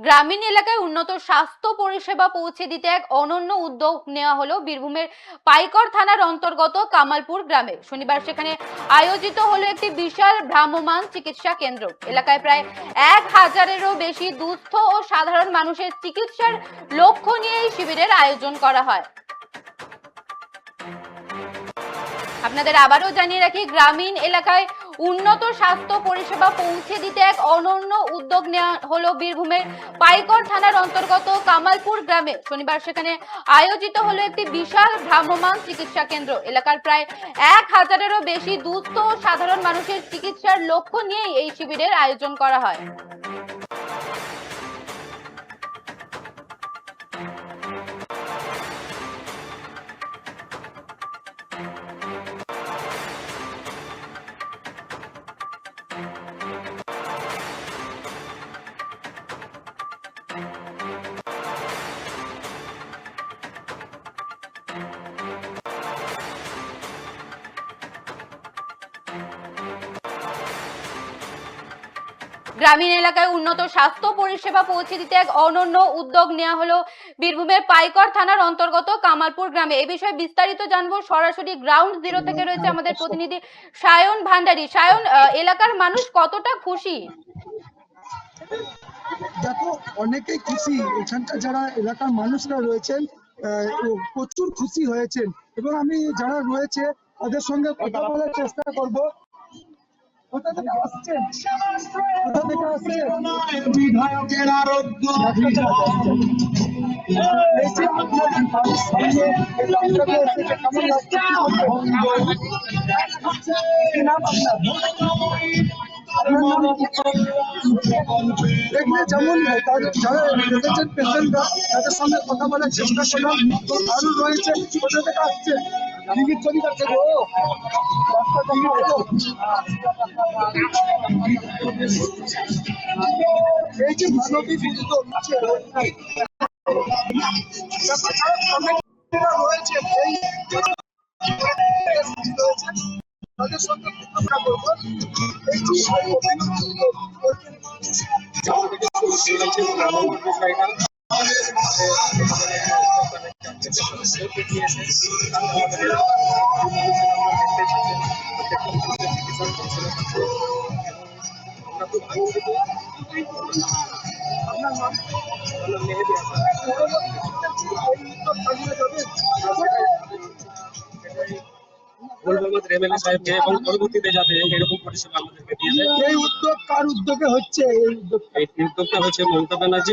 গ্রামীণ এলাকায় উন্নত স্বাস্থ্য পরিষেবা পৌঁছে দিতে এক অনন্য উদ্যোগ নেওয়া হলো বীরভূমের পাইকর থানার অন্তর্গত কামালপুর গ্রামে। শনিবার সেখানে আয়োজিত হলো একটি বিশাল ভ্রাম্যমান চিকিৎসা কেন্দ্র। এলাকায় প্রায় এক হাজারেরও বেশি দুস্থ ও সাধারণ মানুষের চিকিৎসার লক্ষ্য নিয়ে এই শিবিরের আয়োজন করা হয়। আপনাদের আবারও জানিয়ে রাখি, গ্রামীণ এলাকায় উন্নত স্বাস্থ্য পরিষেবা পৌঁছে দিতে এক অনন্য উদ্যোগ নেওয়া হলো বীরভূমের পাইকর থানার অন্তর্গত কামালপুর গ্রামে। শনিবার সেখানে আয়োজিত হলো একটি বিশাল ভ্রাম্যমান চিকিৎসা কেন্দ্র। এলাকার প্রায় এক হাজারেরও বেশি দুস্থ সাধারণ মানুষের চিকিৎসার লক্ষ্য নিয়েই এই শিবিরের আয়োজন করা হয়। Thank you. গ্রামীণ এলাকায় উন্নত স্বাস্থ্য পরিষেবা পৌঁছে দিতে এক অনন্য উদ্যোগ নেওয়া হলো বীরভূমের পাইকর থানার অন্তর্গত কামালপুর গ্রামে। এই বিষয়ে বিস্তারিত জানব সরাসরি গ্রাউন্ড জিরো থেকে রয়েছে আমাদের প্রতিনিধি সায়ন ভান্ডারী। সায়ন এলাকার মানুষ কতটা খুশি? দেখো অনেকেই খুশি। এখানকার যারা এলাকার মানুষরা রয়েছেন প্রচুর খুশি হয়েছেন। এবং আমি যারা রয়েছে, তাদের সঙ্গে কথা বলার চেষ্টা করব কোথা থেকে আসছেন কোথা থেকে আসছেন বিধায়কের আরোগ্য? দেখলে যেমন যারা দেখেছেন পেশেন্টরা তাদের সঙ্গে কথা বলার চেষ্টা করলাম। আরও রয়েছে। কোথা থেকে আসছে? টিকিট চুরি করছে গো। এই যে মানবিক উদ্যোগ রয়েছে এই তাদের সঙ্গে কথা বলব। এই এমএলএ সাহেবকে এবং পরবর্তীতে যাতে এরকম পরিষেবা আমাদেরকে দিয়ে দেয় এই উদ্যোগ কার উদ্যোগে হচ্ছে? এই উদ্যোগ এই উদ্যোগটা হচ্ছে মমতা ব্যানার্জি।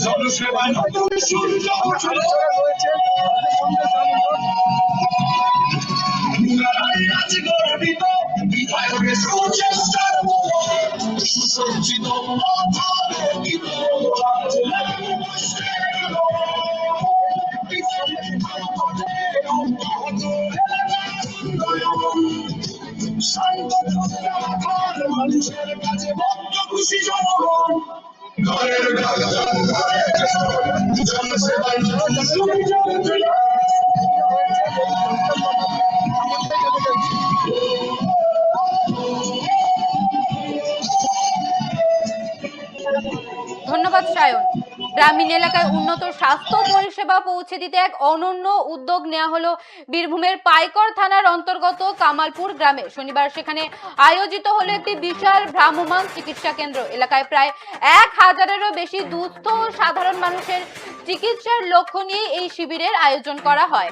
তাদের সঙ্গে জানব। মানুষের কাছে বদ্ধ খুশি জনগণ জনসেবায় ধন্যবাদ সায়ন গ্রামীণ এলাকায় উন্নত স্বাস্থ্য পরিষেবা পৌঁছে দিতে এক অনন্য উদ্যোগ নেওয়া হলো বীরভূমের পাইকর থানার অন্তর্গত কামালপুর গ্রামে। শনিবার সেখানে আয়োজিত হলো একটি বিশাল ভ্রাম্যমান চিকিৎসা কেন্দ্র। এলাকায় প্রায় এক হাজারেরও বেশি দুস্থ সাধারণ মানুষের চিকিৎসার লক্ষ্য নিয়ে এই শিবিরের আয়োজন করা হয়।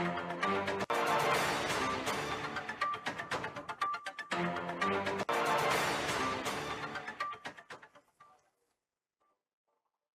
thank you